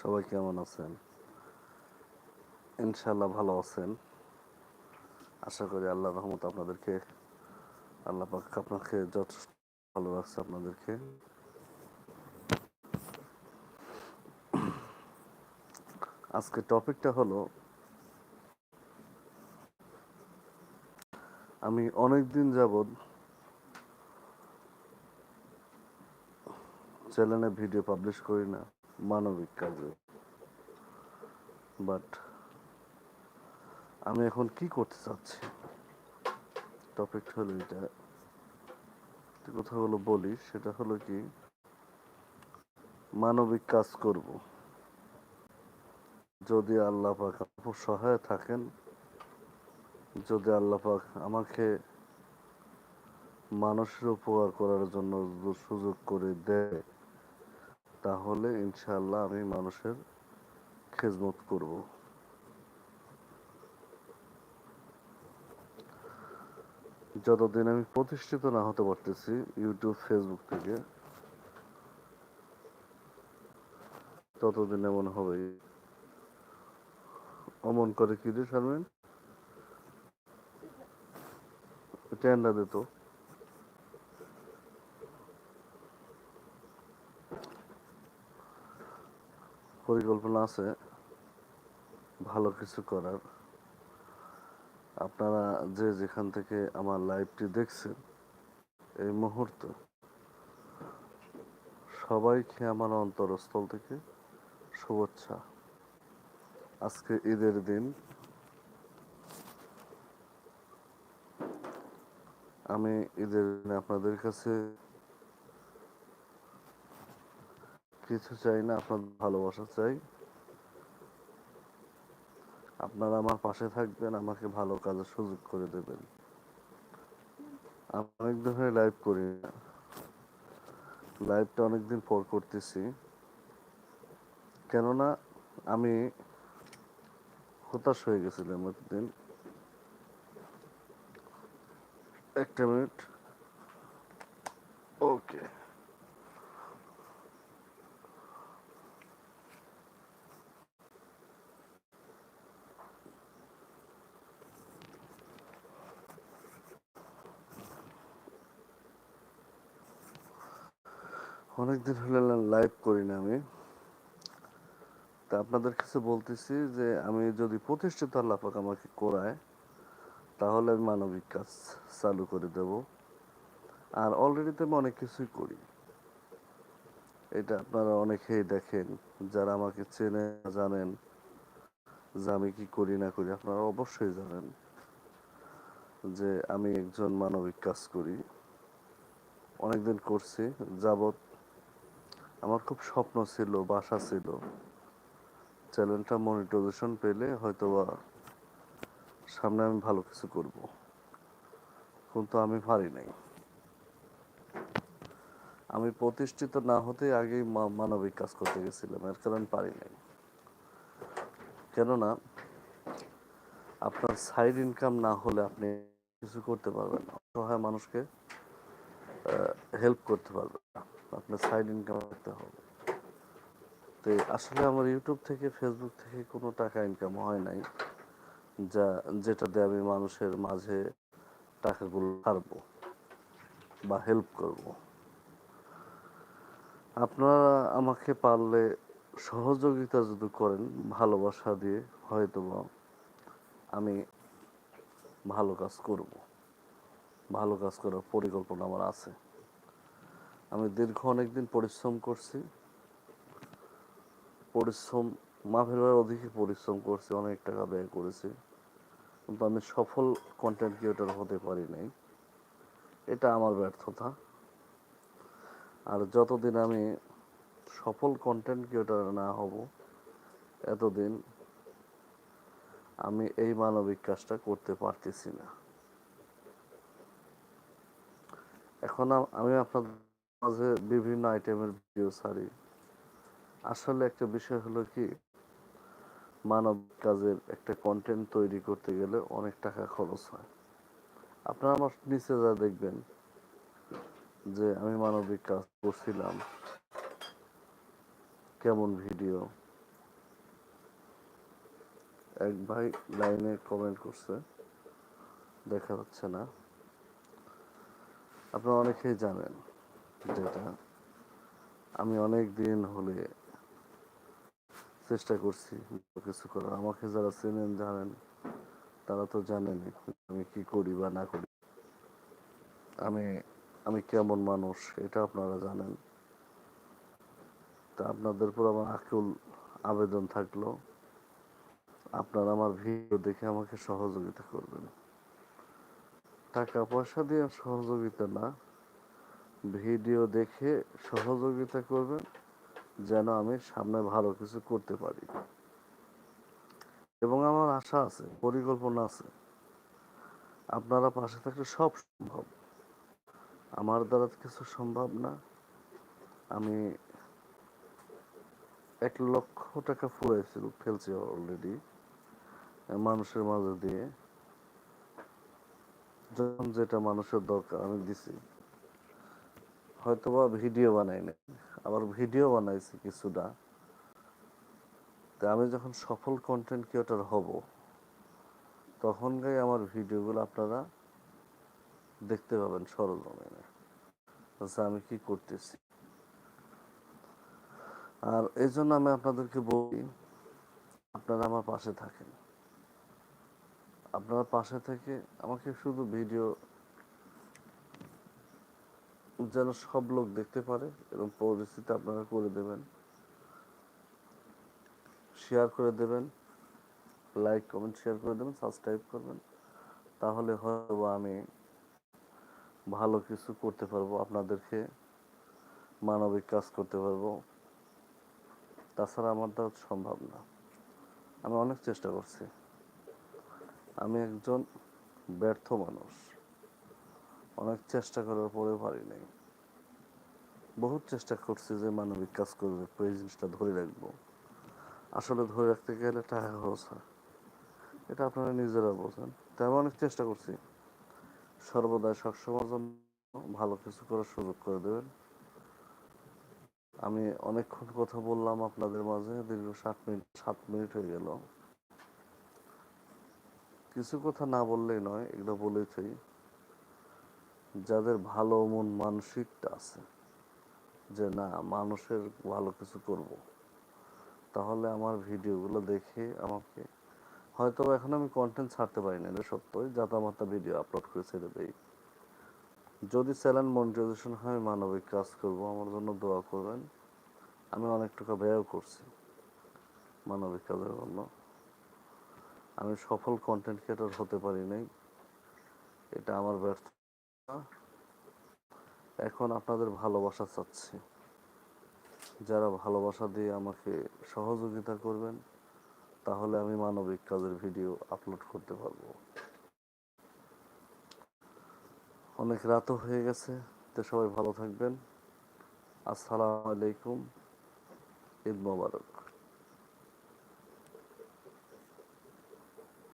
সবাই কেমন আছেন? ইনশাল্লাহ ভালো আছেন। আশা করি আল্লাহ রহমত আপনাদেরকে আল্লাহ পাক আপনাকে যথেষ্ট ভালো রাখছে আপনাদেরকে আজকে টপিকটা হলো, আমি অনেক দিন যাবৎ চ্যানেলে ভিডিও পাবলিশ করি না। মানবিক কাজে। বাট আমি এখন কি করতে চাচ্ছি? টপিক হলো এটা একটা কথাগুলো বলি, সেটা হলো কি, মানবিক কাজ করব। যদি আল্লাহ পাক সহায় থাকেন, যদি আল্লাহ পাক আমাকে মানুষের উপকার করার জন্য সুযোগ করে দেয় তাহলে ইনশাআল্লাহ আমি মানুষের খেজমত করব। যতদিন আমি প্রতিষ্ঠিত না হতে পারতেছি ইউটিউব, ফেসবুক থেকে, ততদিন এমন হবে। অমন করে কি রে শারমিন টেন্ডা দিত পরিকল্পনা আছে। ভালো কিছু করার। আপনারা যে যেখান থেকে আমার লাইভটি দেখছেন, এই মুহূর্তে সবাইকে আমার অন্তরস্থল থেকে শুভেচ্ছা। আজকে ঈদের দিন। আমি ঈদের দিনে আপনাদের কাছে কিছু চাই না, আপনার ভালোবাসা চাই। আপনারা আমার পাশে থাকবেন, আমাকে ভালো কাজের সুযোগ করে দেবেন। আমি অনেকদিন ধরে লাইভ করি না। লাইভটা অনেকদিন পর করতেছি। কেননা আমি হতাশ হয়ে গেছিলাম একদিন। একটা মিনিট ওকে অনেকদিন হলে লাইভ করি না আমি। তা আপনাদের কাছে বলতেছি যে, আমি যদি প্রতিষ্ঠিত আল্লাহ পাক আমাকে করায়, তাহলে আমি মানবিক কাজ চালু করে দেব। আর অলরেডি তো আমি অনেক কিছুই করি। এটা আপনারা অনেকেই দেখেন, যারা আমাকে চেনে জানেন যে আমি কি করি, না করি, আপনারা অবশ্যই জানেন যে আমি একজন মানবিক কাজ করি। অনেকদিন করছি যাবত আমার খুব স্বপ্ন ছিল, বাসা ছিল। চ্যানেলটা মনিটাইজেশন পেলে হয়তো বা সামনে আমি ভালো কিছু করব। কিন্তু আমি পারি নাই। আমি প্রতিষ্ঠিত না হতে আগেই মানবিক কাজ করতে গেছিলাম, এর কারণ পারি নাই। কেননা, আপনার সাইড ইনকাম না হলে আপনি কিছু করতে পারবেন না। অসহায় মানুষকে হেল্প করতে পারবেন না। আপনার সাইড ইনকাম করতে হবে। তো আসলে আমার ইউটিউব থেকে ফেসবুক থেকে কোনো টাকা ইনকাম হয় নাই, যা, যেটা দিয়ে আমি মানুষের মাঝে টাকাগুলো ছাড়বো বা হেল্প করব। আপনারা আমাকে পারলে সহযোগিতা যদি করেন, ভালোবাসা দিয়ে হয়তো আমি ভালো কাজ করব। ভালো কাজ করার পরিকল্পনা আমার আছে। আমি দীর্ঘ অনেকদিন পরিশ্রম করছি। পরিশ্রম মাফের ভাই অধিকই পরিশ্রম করছি, অনেক টাকা ব্যয় করেছি। কিন্তু আমি সফল কন্টেন্ট ক্রিয়েটর হতে পারি নাই। এটা আমার ব্যর্থতা। আর যতদিন আমি সফল কন্টেন্ট ক্রিয়েটর না হব, এতদিন আমি এই মানবিক কাজটা করতে পারতেছি না। এখন আমি আপনাদের মাঝে বিভিন্ন আইটেমের ভিডিও ছাড়ি। আসলে একটা বিষয় হলো কি, মানব কাজের একটা কন্টেন্ট তৈরি করতে গেলে অনেক টাকা খরচ হয়। আপনারা আমার নিচে যা দেখবেন, যে আমি মানবিক কাজ করছিলাম, কেমন ভিডিও এক ভাই লাইনে কমেন্ট করছে, দেখা যাচ্ছে না। আপনারা অনেকেই জানেন। যেটা আমি অনেক দিন হলে চেষ্টা করছি কিছু করার। আমাকে যারা চেনেন, জানেন, তারা তো জানেনই আমি কি করি বা না করি। আমি আমি কেমন মানুষ, এটা আপনারা জানেন। তা আপনাদের উপর আমার আকুল আবেদন থাকল। আপনারা আমার ভিডিও দেখে আমাকে সহযোগিতা করবেন। টাকা পয়সা দিয়ে সহযোগিতা না ভিডিও দেখে সহযোগিতা করবেন, যেন আমি সামনে ভালো কিছু করতে পারি। এবং আমার আশা আছে, পরিকল্পনা আছে, আপনারা পাশে থাকলে সব সম্ভব। আমার দ্বারা কিছু সম্ভব না। আমি এক লক্ষ টাকা ফুরাইছিল ফেলছি অলরেডি মানুষের মাঝে দিয়ে। যেটা মানুষের দরকার, আমি দিছি। হয়তোবা ভিডিও বানাই নাই আবার ভিডিও বানাইছি কিছুটা। তা আমি যখন সফল কন্টেন্ট ক্রিয়েটর হব, তখন গাই আমার ভিডিওগুলো আপনারা দেখতে পাবেন সরজমিনে। আচ্ছা আমি কি করতেছি? আর এই জন্য আমি আপনাদেরকে বলি, আপনারা আমার পাশে থাকেন। আপনারা পাশে থেকে আমাকে শুধু ভিডিও যেন সব লোক দেখতে পারে এবং পরিস্থিতি আপনারা করে দেবেন। শেয়ার করে দেবেন লাইক কমেন্ট শেয়ার করে দেবেন সাবস্ক্রাইব করবেন। তাহলে হয়তো আমি ভালো কিছু করতে পারব, আপনাদেরকে মানবিক কাজ করতে পারব। তাছাড়া আমার দ্বারা সম্ভব না। আমি অনেক চেষ্টা করছি। আমি একজন ব্যর্থ মানুষ। অনেক চেষ্টা করার পরেও পারি নাই। বহুত চেষ্টা করছি যে মানবিক কাজ করবে এই জিনিসটা ধরে রাখব। আসলে ধরে রাখতে গেলে টাকা খরচ হয়। এটা আপনারা নিজেরা বোঝেন। তাই আমি অনেক চেষ্টা করছি। সর্বদাই সবসময়ের জন্য ভালো কিছু করার সুযোগ করে দেবেন। আমি অনেকক্ষণ কথা বললাম আপনাদের মাঝে, দীর্ঘ সাত মিনিট সাত মিনিট হয়ে গেল। কিছু কথা না বললেই নয়, এগুলো বলেছি যাদের ভালো মন মানসিকটা আছে, যে না, মানুষের ভালো কিছু করব, তাহলে আমার ভিডিওগুলো দেখে আমাকে হয়তো এখন আমি কন্টেন্ট ছাড়তে পারি না এটা সত্যই, জাতামাতা ভিডিও আপলোড করে ছেড়ে দেই। যদি চ্যানেল মনিটাইজেশন হয়, আমি মানবিক কাজ করব, আমার জন্য দোয়া করবেন, আমি অনেক টাকা ব্যয় করছি মানবিক কাজের জন্য। আমি সফল কন্টেন্ট ক্রিয়েটর হতে পারি নাই, এটা আমার ব্যর্থতা এখন আপনাদের ভালোবাসা চাচ্ছি। যারা ভালোবাসা দিয়ে আমাকে সহযোগিতা করবেন, তাহলে আমি মানবিক কাজের ভিডিও আপলোড করতে পারব। অনেক রাতও হয়ে গেছে, তো সবাই ভালো থাকবেন। আসসালামু আলাইকুম, ঈদ মোবারক।